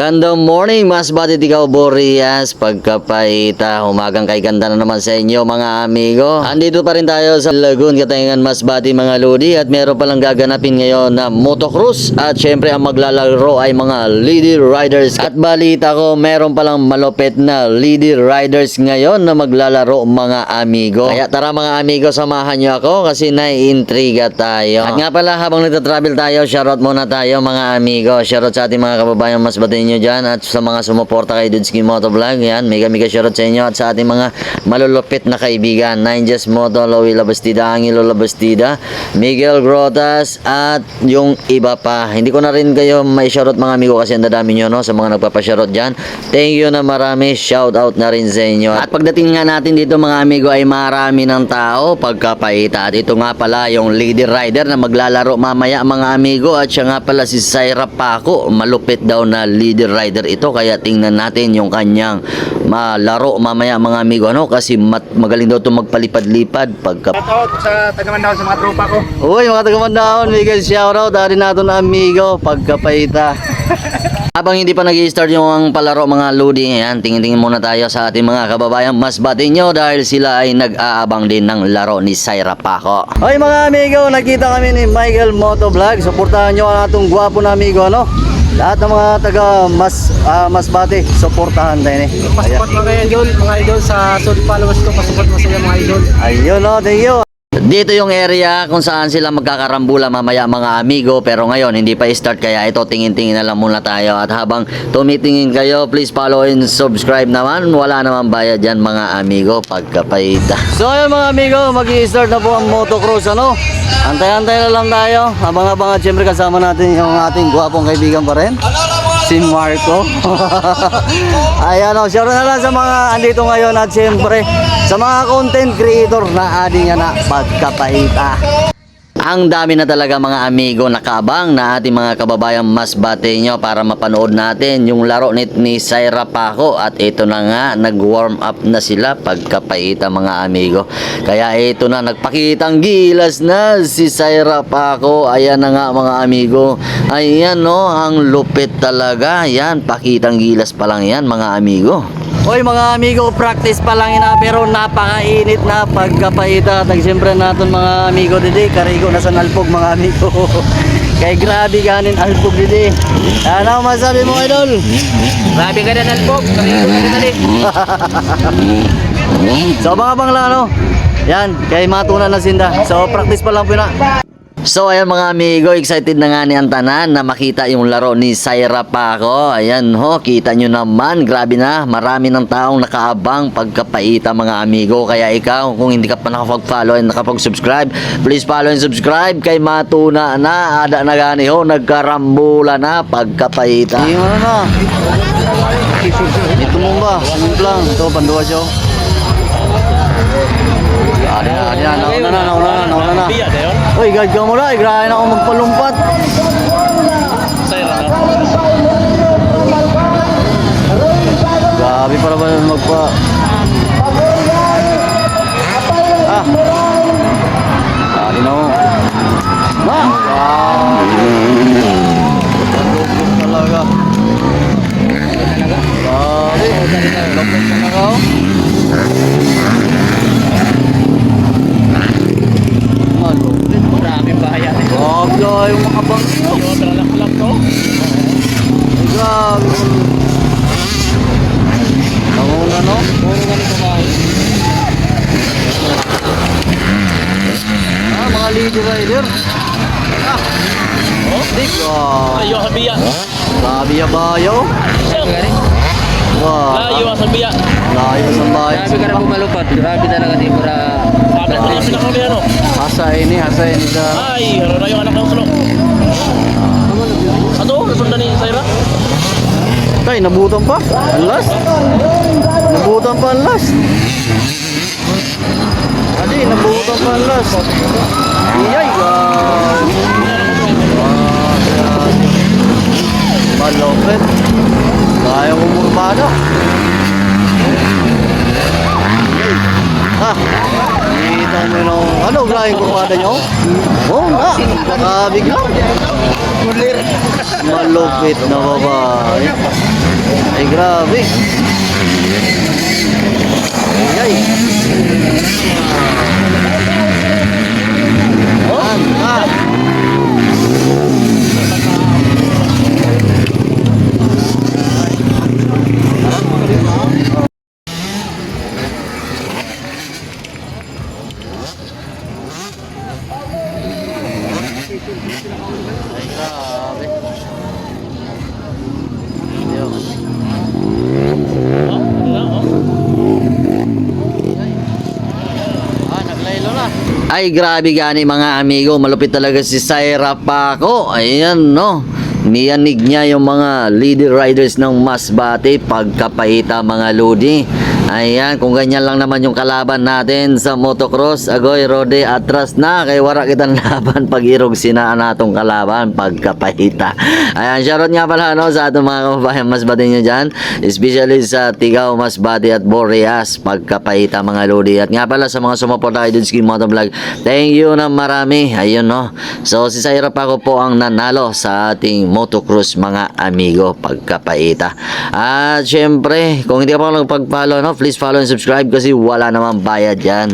Magandang morning, mas batid ikaw, Boreas. Pagkapaita, umagang kay ganda na naman sa inyo, mga amigo. Andito pa rin tayo sa Lagoon, Katayangan, mas bati, mga lodi. At meron palang gaganapin ngayon na motocross. At syempre, ang maglalaro ay mga lady riders. At balita ko, meron palang malupit na lady riders ngayon na maglalaro, mga amigo. Kaya tara, mga amigo, samahan nyo ako kasi naiintriga tayo. At nga pala, habang nagtatravel tayo, shoutout muna tayo, mga amigo. Shoutout sa ating mga kababayan, mas bati nyo dyan. At sa mga sumuporta kay Dudski Motovlog, yan, mega mega shoutout sa inyo. At sa ating mga malulupit na kaibigan, Ninjas Moto, Lowy Labastida, Angelo Labastida, Miguel Grotas, at yung iba pa. Hindi ko na rin kayo may shoutout mga amigo kasi ang dadami nyo, no, sa mga nagpapashoutout dyan. Thank you na marami, shoutout na rin sa inyo. At pagdating nga natin dito mga amigo ay marami ng tao pagkapaita. At ito nga pala yung lady rider na maglalaro mamaya mga amigo. At siya nga pala si Syra Paco. Malupit daw na lady rider ito. Kaya tingnan natin yung kanyang malaro mamaya mga amigo. Ano? Kasi mat- magaling daw ito magpalipad-lipad pagka... Shoutout sa taga-Mandaw sa mga tropa ko. Uy, mga taga-mandahon, Miguel, shoutout. Dari nato na amigo, pagkapaita. Habang hindi pa nag start yung palaro mga loading, yan, tingin-tingin muna tayo sa ating mga kababayan. Mas bati nyo dahil sila ay nag-aabang din ng laro ni Syra Paco. Hoy mga amigo, nakita kami ni Michael Motovlog. Suportahan nyo ang atong gwapo na amigo, ano? Lahat ng mga taga mas ah, masbate, suportahan tayo ni. Pasupport mo kayo idol, mga idol sa solid followers ko, pasupport mo sila mga idol. Ayun no, thank you. Dito yung area kung saan sila magkakarambula mamaya mga amigo. Pero ngayon hindi pa start kaya ito tingin-tingin na lang muna tayo. At habang tumitingin kayo please follow and subscribe naman. Wala naman bayad yan mga amigo pagkapaita. So ayun mga amigo mag start na po ang motocross ano? Antay-antay na lang tayo. Habang-habang at syempre kasama natin yung ating gwapong kaibigan pa rin si Marco. Ayan o, share na lang sa mga andito ngayon at siyempre sa mga content creator na ating na pagkapaita. Ang dami na talaga mga amigo nakabang na ating mga kababayang mas bate nyo para mapanood natin yung laro ni, ni Syra Paco at ito na nga nag-warm up na sila pagkapaita mga amigo. Kaya ito na nagpakitang gilas na si Syra Paco. Ayan na nga mga amigo. Ayan no, ang lupit talaga. Yan, pakitang gilas pa lang yan mga amigo. Hoy mga amigo, practice pa lang ina pero napakainit na pagkapaita. Tag siyempre naton mga amigo didi, karigo na sa nalpog mga amigo. Kay grabe ganin alpog didi. Ano masabi mo idol? Grabe ka na nalpog, kami ko na dali. So mga bang lang ano? Yan, kay matunan na sinda. So practice pa lang po na. So ayan mga amigo, excited na nga ni Antanan na makita yung laro ni Syra Paco. Ayan ho, kita nyo naman, grabe na, marami ng taong nakaabang pagkapaita mga amigo. Kaya ikaw, kung hindi ka pa nakapag-follow and nakapag-subscribe, please follow and subscribe kay Matuna na, ada na gani ho, nagkarambula na pagkapaita. Yung ano na, ito mo ba, lang, ito, panduwa siya. Ada na, ada na, nauna na, nauna na, nauna na. Uy, gad ka mo na, igrahe na ako magpalumpat. Grabe para ba magpa... Ah! Dali na ako. Ma! Wow! Yung mga bangko. Yo, tralak-lak to. Ay, grabe. Nauna, no? Puro ganito bahay. Ah, mga lady rider. Ah. Oh. Ah. Ayo habiya. Grabe ya bayo. Wow. Layo sa biya. Layo sa bayo. Grabe ka na pumalupat. Grabe talaga di para Sabi na kami ano. Asa ini, asa ini sa... Ay, haro na yung anak ng sulok. Ato, nasundan ni Syra. Tay, nabutan pa. Ang last. Nabutan pa ang last. Adi, nabutan pa ang last. Iyay, guys. Malupit. Kaya ko. Ah, kita mo yung ano, grahing kurmada nyo? Oh, na, baka bigla. Malupit na babae. Ay, grabe. Ay, Ay, grabe gani mga amigo. Malupit talaga si Syra Paco. Ayan, no. Niyanig niya yung mga leader riders ng Masbate pagkapahita mga lodi. Ayan, kung ganyan lang naman yung kalaban natin sa motocross, agoy, rode, atras na, kay wara kitang laban pag irog sinaan natong kalaban pagkapahita. Ayan, shoutout nga pala no, sa atong mga kababayan Masbate nyo dyan, especially sa Tigaw, Masbate at Boreas, pagkapahita mga lodi. At nga pala sa mga sumuporta kay Dunsky Motovlog, thank you na marami. Ayun no. So si Syra Paco po ang nanalo sa ating motocross mga amigo pagkapaita. At syempre, kung hindi ka pa lang pag-follow, no, please follow and subscribe kasi wala namang bayad yan.